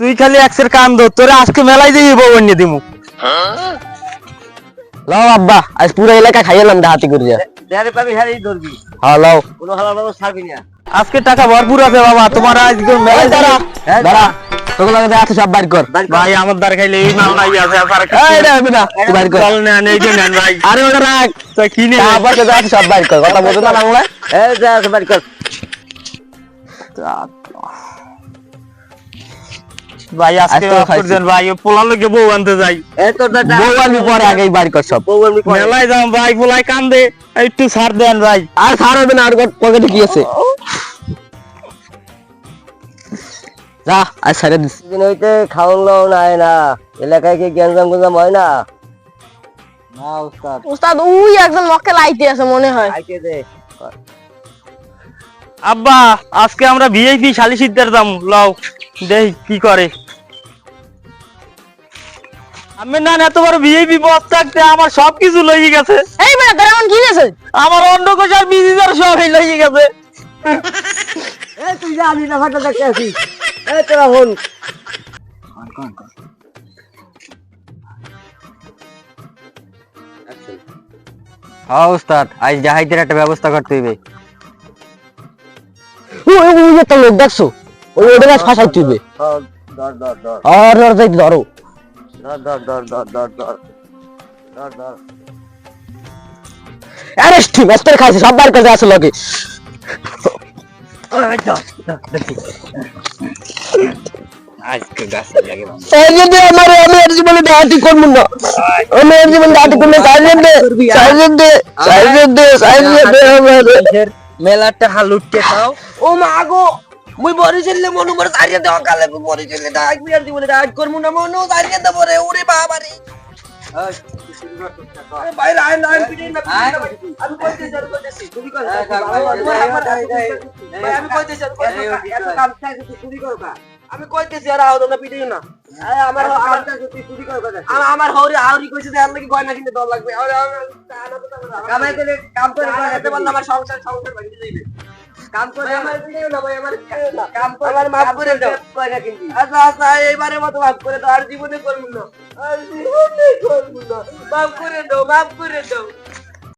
তুই খালি একসের কান ধর তোরে আজকে মেলায় দিয়ে বউ এনে দিমু। লাও আব্বা আজ পুরো এলাকা খাইলাম ডাহাতি করে যা। দেয়ারে পাবি এই ধরবি। হ্যাঁ লাও। কোনো হালার বাবু ছাড়বি না। আজকে টাকা ভরপুর আছে বাবা তোমার আজকে মেলায় দাঁড়া। দাঁড়া। তোকে লাগে আছে সব বাইর কর। ভাই আমার দ্বার খাইলে এই মাল নাই আছে আর এই এটা হবে না তুই বাইর কর। চল এই যে নেন ভাই। আরে ওটা রাখ। তো কিনে তারপর তোকে আছে সব বাইর কর। কথা বলতো না বাংলা এই যা বাড়ি কর। ভাই আজকে ভাই পোলা লোকে বউ আনতে যাই। বউ আনবি পরে আগেই বাইর কর সব। মেলায় যাম ভাই কান্দে। একটু ছাড় দেন ভাই। আর ছাড় হবে না আর পকেটে কি আছে? যা আজ ছেড়ে দিস। দিন হইতে খাওন লাও নাই না। এলাকায় কি গ্যাঞ্জাম গুঞ্জাম হয় না? না উস্তাদ। উস্তাদ উই একজন আছে মনে হয়। আইতে দে। আব্বা আজকে আমরা ভিআইপি শালিশিদ্দার দাম লও। দেই কি করে? আমি না এত বড় ভিআইপি বস থাকতে আমার সবকিছু লইয়ে গেছে। এই বেটা তোর এমন কি গেছে আমার অন্ডকোষ আর বিজিদার সব লইয়ে গেছে। এই তুই যা আমি না ফাটা দেখতে এই তোরা হন হ্যাঁ উস্তাদ আজ জাহাজের একটা ব্যবস্থা করতে হইবে। ওই লোক দেখছ? ওই ওটা না ধর ধর আর ধর যাই ধরো ধর অ্যারেস্ট টিম এস্তের খাইছে সব বার করে আসো লগে মেলাটা হালুটকে খাও ও মা গো মুই বরিশালে মনু বড় সারিয়ে দেওয়া কালে বরিশালে ডাক বিয়ার দিব ডাক করমু না মনু সারিয়ে দেব রে ওরে বাবা রে ভাই রায় রায় পিটে না আমি কইতে যার তুমি কর। আমি কইতেছি আর আও তোমরা পিটে না। আরে আমার কা আমার হৌরি আউরি কইছে যে আর লাগি গয়না কিনতে দর লাগবে। আরে কামাই করে কাম করে এত বন্ধ আমার সংসার সংসার ভাঙি যাইবে কাম করে আমার ভিডিও না ভাই আমার কাম করে আমার মাফ করে দাও। কয়না কিনবি। আচ্ছা আচ্ছা এইবারে মতো মাফ করে দাও আর জীবনে করব না। আর জীবনে করব না। মাফ করে দাও মাফ করে দাও।